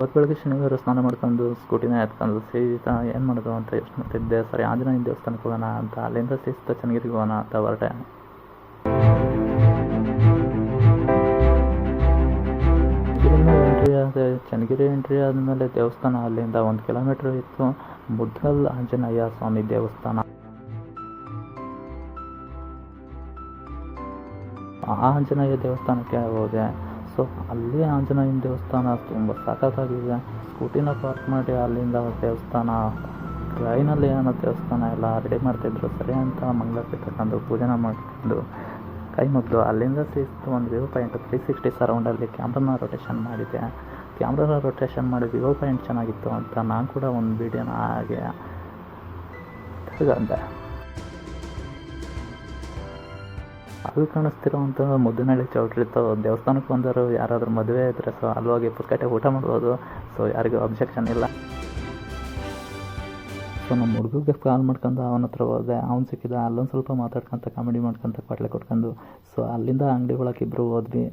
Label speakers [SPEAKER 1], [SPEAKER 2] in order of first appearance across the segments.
[SPEAKER 1] ಇವತ್ತು ಬೆಳಗ್ಗೆ ಶನಿವಾರ ಸ್ನಾನ ಮಾಡ್ಕೊಂಡು ಸ್ಕೂಟಿನ ಎತ್ಕೊಂಡು ಸೀದಾ ಏನು ಮಾಡೋದು ಅಂತ ಯೋಚನೆ ಮಾಡ್ತಿದ್ದೆ ಸರಿ ಆಂಜನೇಯನ ದೇವಸ್ಥಾನಕ್ಕೆ ಹೋಗೋಣ ಅಂತ. ಅಲ್ಲಿಂದ ಸೀಸ್ತಾ ಚನ್ನಗಿರಿಗೆ ಹೋಗೋಣ ಅಂತ ಹೊರಟೆ. ಚನ್ನಗಿರಿ ಎಂಟ್ರಿ ಆದಮೇಲೆ ದೇವಸ್ಥಾನ ಅಲ್ಲಿಂದ ಒಂದು ಕಿಲೋಮೀಟ್ರ್ ಇತ್ತು. ಮುದ್ಗಲ್ ಆಂಜನೇಯ ಸ್ವಾಮಿ ದೇವಸ್ಥಾನ. ಆ ಆಂಜನೇಯ ದೇವಸ್ಥಾನಕ್ಕೆ ಹೋದೆ. ಸೊ ಅಲ್ಲಿ ಆಂಜನೇಯನ ದೇವಸ್ಥಾನ ತುಂಬ ಸಖತ್ತಾಗಿದೆ. ಸ್ಕೂಟಿನ ಪಾರ್ಕ್ ಮಾಡಿ ಅಲ್ಲಿಂದ ದೇವಸ್ಥಾನ ಟ್ರೈನಲ್ಲಿ ಏನೋ ದೇವಸ್ಥಾನ ಎಲ್ಲ ರೆಡಿ ಮಾಡ್ತಿದ್ರು, ಸರಿ ಅಂತ ಮಂಗಳಾರತಿ ತಗೊಂಡು ಪೂಜೆನ ಮಾಡ್ಕೊಂಡು ಕೈ ಮುಗಿದು ಅಲ್ಲಿಂದ ಸಿಕ್ತು ಒಂದು ವ್ಯೂ ಪಾಯಿಂಟ್ ತ್ರೀ ಸಿಕ್ಸ್ಟಿ ಸರೌಂಡಲ್ಲಿ ಕ್ಯಾಮ್ರಾನ ರೊಟೇಷನ್ ಮಾಡಿದ್ದೆ ಕ್ಯಾಮ್ರನ ರೊಟೇಷನ್ ಮಾಡಿ ವ್ಯೂ ಪಾಯಿಂಟ್ ಚೆನ್ನಾಗಿತ್ತು ಅಂತ ನಾನು ಕೂಡ ಒಂದು ವೀಡಿಯೋನ ಹಾಗೆ ತೆಗೆದಂತೆ ಅಲ್ಲಿ ಕಾಣಿಸ್ತಿರೋವಂಥ ಮುದ್ದಿನಹಳ್ಳಿ ಚೌಟ್ರಿ ದೇವಸ್ಥಾನಕ್ಕೆ ಬಂದರು ಯಾರಾದರೂ ಮದುವೆ ಇದ್ದರೆ ಸೊ ಅಲ್ಲಿ ಹೋಗಿ ಪುಕ್ಕಟ್ಟೆ ಊಟ ಮಾಡ್ಬೋದು. ಸೊ ಯಾರಿಗೂ ಅಬ್ಜೆಕ್ಷನ್ ಇಲ್ಲ. ಸೊ ನಮ್ಮ ಹುಡುಗಗೆ ಕಾಲ್ ಮಾಡ್ಕೊಂಡು ಅವನ ಹತ್ರ ಹೋದೆ. ಅವ್ನು ಸಿಕ್ಕಿದ, ಅಲ್ಲೊಂದು ಸ್ವಲ್ಪ ಮಾತಾಡ್ಕೊಂತ ಕಾಮಿಡಿ ಮಾಡ್ಕೊಂತ ಕೊಟ್ಲೆ ಕೊಟ್ಕೊಂಡು. ಸೊ ಅಲ್ಲಿಂದ ಅಂಗಡಿ ಒಳಗೆ ಇಬ್ಬರು ಹೋದ್ವಿ.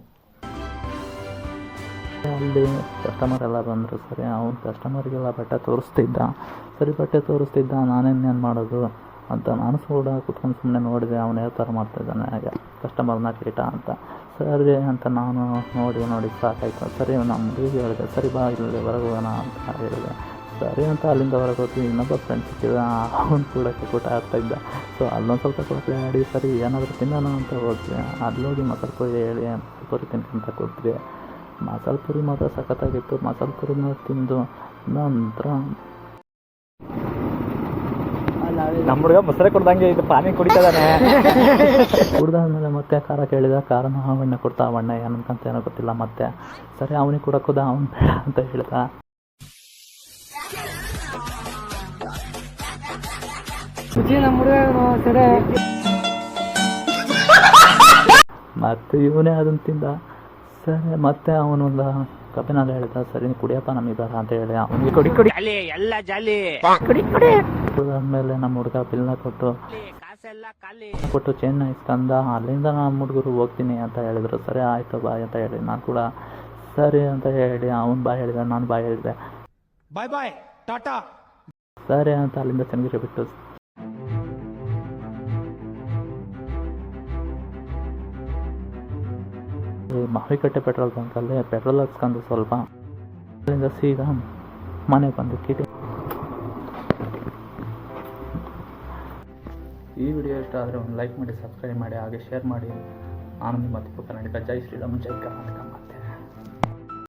[SPEAKER 1] ಅಲ್ಲಿ ಕಸ್ಟಮರ್ ಎಲ್ಲ ಬಂದರು. ಸರಿ, ಅವ್ನು ಕಸ್ಟಮರಿಗೆಲ್ಲ ಬಟ್ಟೆ ತೋರಿಸ್ತಿದ್ದ. ಸರಿ, ಬಟ್ಟೆ ತೋರಿಸ್ತಿದ್ದ. ನಾನೇನೇನು ಮಾಡೋದು? ಅಂತ ನಾನು ಕೂಡ ಕುತ್ಕೊಂಡು ಸುಮ್ಮನೆ ನೋಡಿದೆ, ಅವನು ಯಾವ ಥರ ಮಾಡ್ತಾಯಿದ್ದಾನೆ ಹಾಗೆ ಕಸ್ಟಮರ್ನ ಕೀಟ ಅಂತ. ಸರಿ ಅಂತ ನಾನು ನೋಡಿ ನೋಡಿ ಸಾಕಾಯ್ತು. ಸರಿ ನಮ್ಮ ಹುಡುಗಿಗೆ ಹೇಳಿದೆ, ಸರಿ ಬಾ ಇಲ್ಲದೆ ಹೊರಗೋಗೋಣ ಅಂತ ಹೇಳಿದೆ. ಸರಿ ಅಂತ ಅಲ್ಲಿಂದ ಹೊರಗೆ ಹೋದ್ವಿ ಇನ್ನೊಬ್ಬ ಫ್ರೆಂಡ್ ಸಿಕ್ಕಿದ, ಅವನು ಕೂಡ ಕೂಟ ಆಗ್ತಾಯಿದ್ದ ಸೊ ಅಲ್ಲೊಂದು ಸ್ವಲ್ಪ ಕೊಟ್ಟರೆ ಆಡಿ ಸರಿ, ಏನಾದರೂ ತಿನ್ನೋಣ ಅಂತ ಹೋದ್ವಿ. ಅಲ್ಲೋಗಿ ಮಸಾಲೆ ಪುರಿ ಹೇಳಿ ಮಸಾಲೆ ಪುರಿ ತಿನ್ಕೊಂತ ಕೂತ್ವಿ. ಮಸಾಲೆ ಪುರಿ ಮಾತ್ರ ಸಖತ್ತಾಗಿತ್ತು. ಮಸಾಲೆ ಪುರಿನ ತಿಂದು ನಂತರ
[SPEAKER 2] ನಮ್ಮ ಹುಡುಗ ಮೊಸರೆ ಕೊಡ್ದಂಗೆ ಇದು ಪಾನಿ ಕುಡಿತಾನೆ.
[SPEAKER 1] ಕುಡ್ದಾದ್ಮೇಲೆ ಮತ್ತೆ ಖಾರ ಕೇಳಿದ ಖಾರನ ಅವಣ್ಣ ಕೊಡ್ತಾ ಅವಣ್ಣ ಏನಂತ ಏನೋ ಗೊತ್ತಿಲ್ಲ ಮತ್ತೆ. ಸರಿ ಅವನಿಗೆ ಕೊಡಕ್ಕೋದ ಅವ್ನು ಬೇಡ ಅಂತ ಹೇಳ್ದ. ಮತ್ತೆ ಇವನೇ ಅದನ್ನ ತಿಂದ. ಸರಿ ಮತ್ತೆ ಅವನೊಂದು ಕಬ್ಬಿನಲ್ಲಿ ಹೇಳ್ದ ಸರಿ ಕುಡಿಯಪ್ಪ ನಮಗೆ ಬೇಡ ಅಂತ ಹೇಳಿ ಅವನಿಗೆ ಕೊಡಿ ಕೊಡಿ.
[SPEAKER 2] ಜಾಲಿ. ಕುಡಿ ಜಾಲಿ
[SPEAKER 1] ಕುಡಿದಾದ್ಮೇಲೆ ನಮ್ಮ ಹುಡುಗ ಬಿಲ್ನ ಕೊಟ್ಟು ಕೊಟ್ಟು ಚೇನ್ ಇಸ್ಕೊಂಡ ಅಲ್ಲಿಂದ ನಮ್ಮ ಹುಡುಗರು ಹೋಗ್ತೀನಿ ಅಂತ ಹೇಳಿದ್ರು. ಸರಿ ಆಯಿತು ಬಾಯ್ ಅಂತ ಹೇಳಿ. ನಾನು ಕೂಡ ಸರಿ ಅಂತ ಹೇಳಿ ಅವನು ಬಾಯ್ ಹೇಳಿದ ನಾನು ಬಾಯ್ ಹೇಳಿದೆ.
[SPEAKER 2] ಬಾಯ್ ಬಾಯ್ ಟಾಟಾ.
[SPEAKER 1] ಸರಿ ಅಂತ ಅಲ್ಲಿಂದ ಚನ್ನಗಿರಿ ಬಿಟ್ಟು. ಈ ಮಾವಿಕಟ್ಟೆ ಪೆಟ್ರೋಲ್ ಬಂಕಲ್ಲಿ ಪೆಟ್ರೋಲ್ ಹಾಕ್ಸ್ಕೊಂಡು ಸ್ವಲ್ಪ ಅಲ್ಲಿಂದ ಸೀದಾ ಮನೆಗೆ ಬಂದು ಕಿಟಿ ಈ ವಿಡಿಯೋ ಇಷ್ಟ ಆದರೆ ಒಂದು ಲೈಕ್ ಮಾಡಿ ಸಬ್ಸ್ಕ್ರೈಬ್ ಮಾಡಿ, ಹಾಗೆ ಶೇರ್ ಮಾಡಿ. ಆನಂದ್ ಮತ್ತು ಕರ್ನಾಟಕ ಜೈ ಶ್ರೀರಾಮ್, ಜೈ ಕರ್ನಾಟಕ